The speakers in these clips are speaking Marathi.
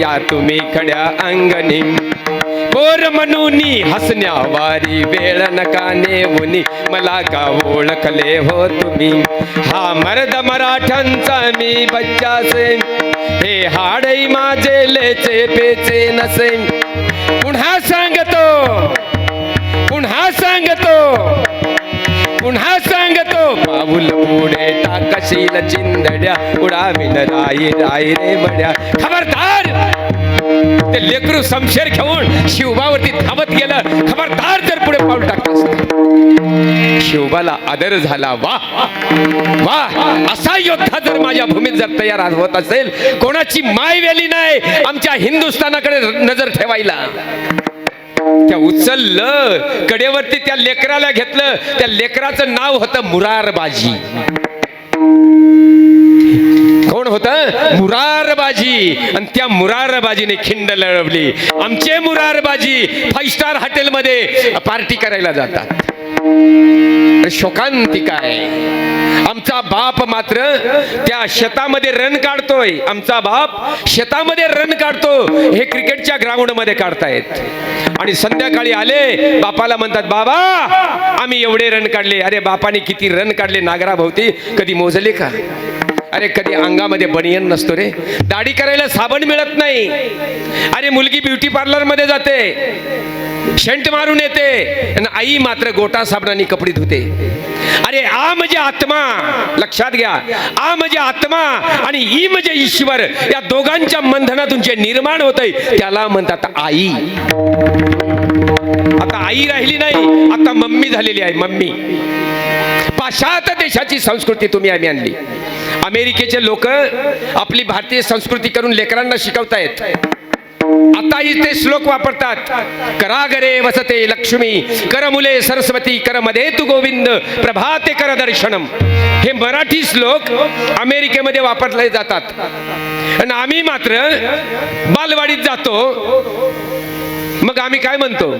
या तुम्ही खड्या अंगणी. पोर म्हणूनी हसण्या वारी वेळ नका नेऊनी. मला का ओळखले हो तुम्ही? हा मर्द मराठ्यांचा मी बच्चासे हे हाडई माझे लेचे पेचे नसे पुन्हा सांगतो पुन्हा सांगतो पुन्हा सांगतो. पाऊल पुढे टाकशील चिंदड्या उडाविल राई राई रे बड्या. ते लेकरू समशेर घेऊन शिवबावरती धावत गेलं. खबरदार जर पुढे पाऊल टाकलं शिवबाला आदर झाला. वा वा असा योद्धा जर माझ्या भूमीत जर तयार होत असेल कोणाची माय वेली नाही आमच्या हिंदुस्थानाकडे नजर ठेवायला. त्या उचललं कडेवरती त्या लेकराला घेतलं. त्या लेकराचं नाव होतं मुरारबाजी. कोण होत? मुरारबाजी. आणि त्या मुरारबाजीने खिंड लढवली. आमचे मुरारबाजी फाईव्ह स्टार हॉटेलमध्ये पार्टी करायला जातात. शोकांतिका आहे आमचा बाप मात्र त्या शेतामध्ये रन काढतोय. आमचा बाप शेतामध्ये रन काढतो. हे क्रिकेटच्या ग्राउंडमध्ये काढतायत. आणि संध्याकाळी आले बापाला म्हणतात बाबा आम्ही एवढे रन काढले. अरे बापाने किती रन काढले नागराभोवती? कधी मोजले का? अरे कधी अंगामध्ये बनियन नसतो रे. दाढी करायला साबण मिळत नाही. अरे मुलगी ब्युटी पार्लरमध्ये जाते. शेंट मारून येते. आणि आई मात्र गोटा साबणाने कपडे धुते. अरे आ म्हणजे आत्मा. लक्षात घ्या. आ म्हणजे आत्मा आणि ई म्हणजे ईश्वर. या दोघांच्या बंधनातून जे निर्माण होतंय त्याला म्हणतात आई. आता आई राहिली नाही आता मम्मी झालेली आहे मम्मी. पाश्चात्य देशाची संस्कृती तुम्ही आम्ही आणली. अमेरिकेचे लोक आपली भारतीय संस्कृती करून लेकरांना शिकवतायत. आताही ते श्लोक वापरतात करागरे वसते लक्ष्मी कर मुले सरस्वती कर मध्ये तू गोविंद प्रभाते कर दर्शनम. हे मराठी श्लोक अमेरिकेमध्ये वापरले जातात. आणि आम्ही मात्र बालवाडीत जातो. मग आम्ही काय म्हणतो?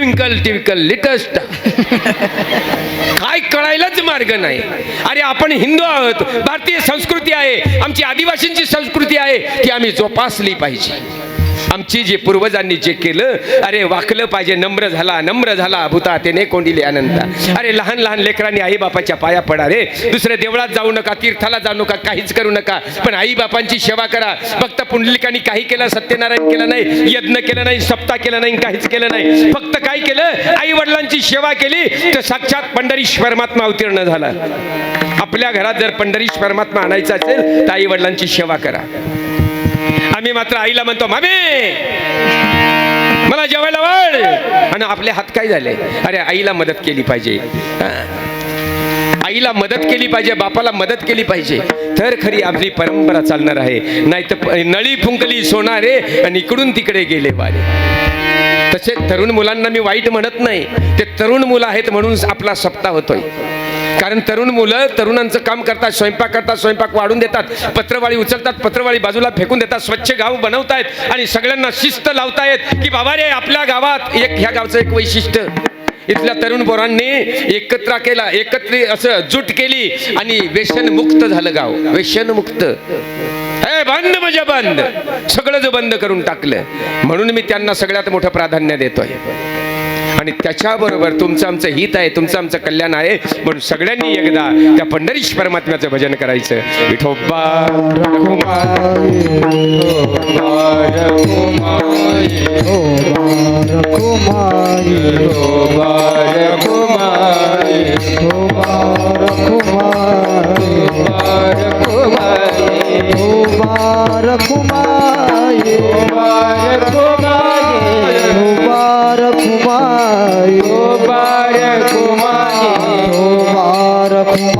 ट्विंकल ट्विंकल लिटस्ट काय कळायलाच मार्ग नाही. अरे आपण हिंदू आहोत भारतीय संस्कृती आहे आमची आदिवासींची संस्कृती आहे ती आम्ही जोपासली पाहिजे. आमची जे पूर्वजांनी जे केलं अरे वाकलं पाहिजे नम्र झाला नम्र झाला भूता त्याने कोंडिले आनंदा अरे लहान लहान लेकरांनी आई बापाच्या पाया पडा रे. दुसऱ्या देवळात जाऊ नका तीर्थाला जाऊ नका काहीच करू नका. पण आई बापांची सेवा करा. फक्त पुंडलिकांनी काही केलं सत्यनारायण केलं नाही यज्ञ केलं नाही सप्ताह केलं नाही काहीच केलं नाही. फक्त काय केलं? आई वडिलांची सेवा केली तर साक्षात पंढरीश परमात्मा अवतीर्ण झाला. आपल्या घरात जर पंढरीश परमात्मा आणायचा असेल तर आई वडिलांची सेवा करा. आम्ही मात्र आईला म्हणतो मामे मला जेवायला वाढ. आणि आपले हात काय झाले? अरे आईला मदत केली पाहिजे. आईला मदत केली पाहिजे बापाला मदत केली पाहिजे. तर खरी आपली परंपरा चालणार आहे. नाही तर नळी फुंकली सोनारे आणि इकडून तिकडे गेले वारे. तसे तरुण मुलांना मी वाईट म्हणत नाही. ते तरुण मुलं आहेत म्हणून आपला सप्ताह होतोय. कारण तरुण मुलं तरुणांचं काम करतात स्वयंपाक करतात स्वयंपाक वाढून देतात पत्रवाळी उचलतात पत्रवाळी बाजूला फेकून देतात स्वच्छ गाव बनवतायत आणि सगळ्यांना शिस्त लावतायत की बाबा रे आपल्या गावात एक ह्या गावचं एक वैशिष्ट्य. इथल्या तरुण पोरांनी एकत्र केला एकत्र असं जूट केली आणि व्यसनमुक्त झालं गाव व्यसनमुक्त. हे बंद म्हणजे बंद. सगळं जो बंद करून टाकलं. म्हणून मी त्यांना सगळ्यात मोठं प्राधान्य देतोय. आणि त्याच्याबरोबर तुमचं आमचं हित आहे तुमचं आमचं कल्याण आहे म्हणून सगळ्यांनी एकदा त्या पंढरीश परमात्म्याचं भजन करायचं विठोबा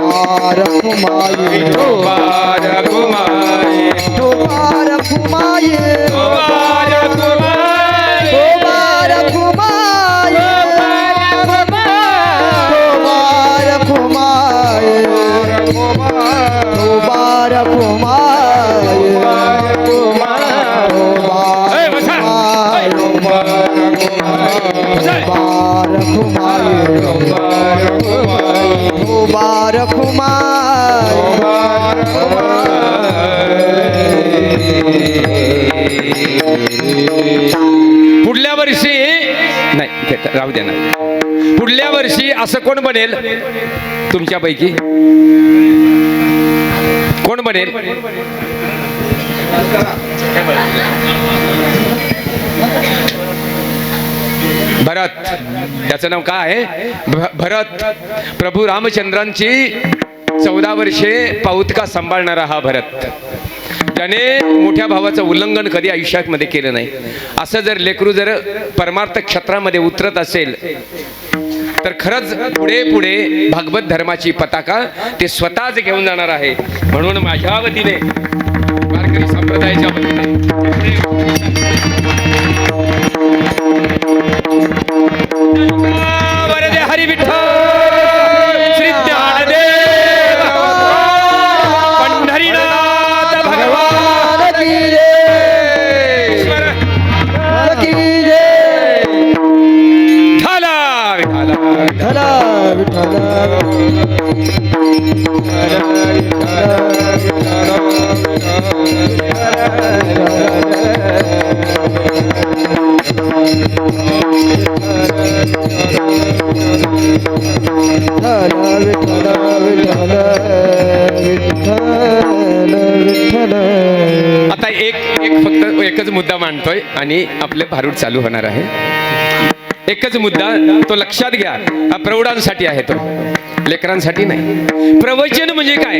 बार घुमाए बार घुमाए तो बार घुमाए बार मुबारक बार पुढल्या वर्षी नाही राहू द्या ना. पुढल्या वर्षी असं कोण बनेल? तुमच्यापैकी? कोण बनेल? भरत. त्याचं नाव काय आहे? भ- भरत. प्रभू रामचंद्रांची चौदा वर्षे पाऊतका सांभाळणारा हा भरत. त्याने मोठ्या भावाचं उल्लंघन कधी आयुष्यामध्ये केलं नाही. असं जर लेकरू जर परमार्थ क्षेत्रामध्ये उतरत असेल तर खरंच पुढे पुढे भागवत धर्माची पताका ते स्वतःच घेऊन जाणार आहे. म्हणून माझ्या वतीने वारकरी संप्रदायाच्या वतीने विठ्ठल विठ्ठल विठ्ठल विठ्ठल विठ्ठल आता एक एक फक्त एकच मुद्दा मांडतोय आणि आपले भारूड चालू होणार आहे. एकच मुद्दा तो लक्षात घ्या. हा प्रौढांसाठी आहे तो. लेकरांसाठी नाही. प्रवचन म्हणजे काय?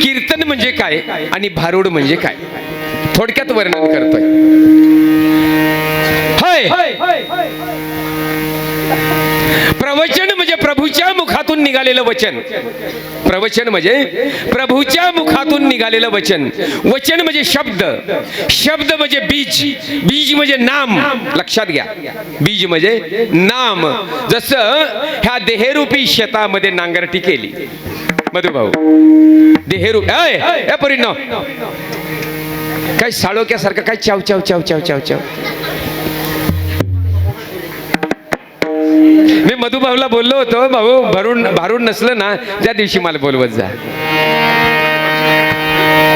कीर्तन म्हणजे काय? आणि भारूड म्हणजे काय? थोडक्यात वर्णन करतोय. होय. प्रवचन म्हणजे प्रभूच्या मुखातून निघालेलं वचन. प्रवचन म्हणजे प्रभूच्या मुखातून निघालेलं वचन. वचन म्हणजे शब्द. शब्द म्हणजे बीज. बीज म्हणजे नाम. लक्षात घ्या. बीज म्हणजे नाम. जसं ह्या देहरूपी शेतामध्ये नांगरटी केली. मधुभाऊ. देहरूप. परिणाम काय साळोक्यासारखं काय चाव चाव चाव चाव चाव चाव. मी मधुभाऊला बोललो होतो भाऊ भरून भारून नसलं ना त्या दिवशी मला बोलवत जा.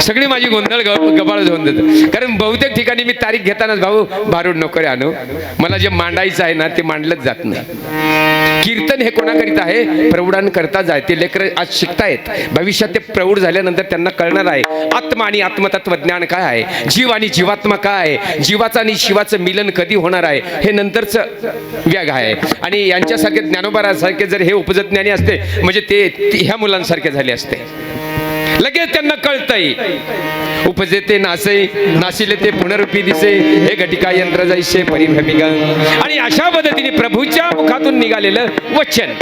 सगळी माझी गोंधळ गबाळ होऊन देत. कारण बहुतेक ठिकाणी मी तारीख घेतानाच भाऊ भारूड नोकरी आणू. मला जे मांडायचं आहे ना ते मांडलंच जात नाही. कीर्तन हे कोणाकरिता आहे? प्रौढांकरता जाय ते लेकर आज शिकतायत. भविष्यात ते प्रौढ झाल्यानंतर त्यांना कळणार आहे आत्मा आणि आत्मतत्वज्ञान काय आहे? जीव आणि जीवात्मा काय आहे? जीवाचं आणि शिवाचं मिलन कधी होणार आहे? हे नंतरचं व्याग आहे. आणि यांच्यासारखे ज्ञानोबारासारखे जर हे उपजज्ञानी असते म्हणजे ते ह्या मुलांसारखे झाले असते. लगेच त्यांना कळतंय. उपजेते नासे नाशिले ते पुनरुपी दिसे हे घटिका यंत्र जैसे परिभ्रमिका. आणि अशा पद्धतीने प्रभूच्या मुखातून निघालेलं वचन.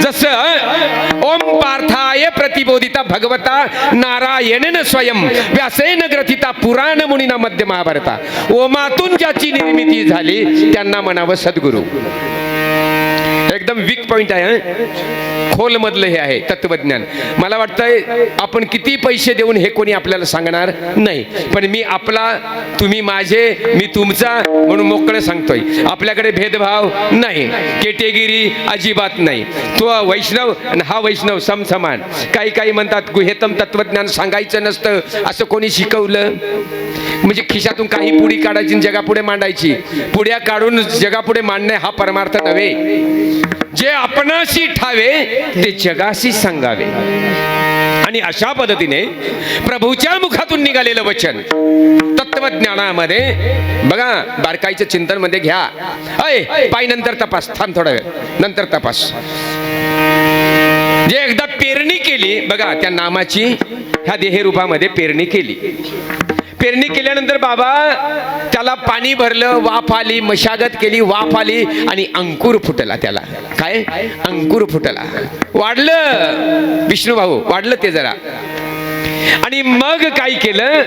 जसं ओम पार्थाय प्रतिबोधिता भगवता नारायणन स्वयं व्यासेन ग्रथिता पुराण मुनीना मध्य महाभारता. ओमातून ज्याची निर्मिती झाली त्यांना म्हणावं सद्गुरू. एकदम वीक पॉइंट आहे खोल खोलमधलं हे आहे तत्वज्ञान. मला वाटतंय आपण किती पैसे देऊन हे कोणी आपल्याला सांगणार नाही. पण मी आपला तुम्ही माझे मी तुमचा म्हणून मोकळं सांगतोय. आपल्याकडे भेदभाव नाही केटेगिरी अजिबात नाही. तो वैष्णव आणि हा वैष्णव समसमान. काही काही म्हणतात गुहेतम तत्वज्ञान सांगायचं नसतं असं कोणी शिकवलं? म्हणजे खिशातून काही पुढी काढायची आणि जगापुढे मांडायची. पुढ्या काढून जगापुढे मांडणे हा परमार्थ नव्हे. जे आपणाशी ठावे ते जगाशी सांगावे. आणि अशा पद्धतीने प्रभूच्या मुखातून निघालेलं वचन तत्वज्ञानामध्ये बघा बारकाईचं चिंतनमध्ये घ्या. अय पाय नंतर तपास थांब थोडा वेळ. नंतर तपास. जे एकदा पेरणी केली बघा त्या नामाची ह्या देहरूपामध्ये पेरणी केली. पेरणी केल्यानंतर बाबा त्याला पाणी भरलं वाफ आली मशागत केली वाफ आली आणि अंकुर फुटला त्याला. काय? अंकुर फुटला. वाढलं. विष्णू भाऊ वाढलं ते जरा. आणि मग काय केलं?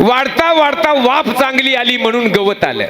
वाढता वाढता वाफ चांगली आली म्हणून गवत आलं.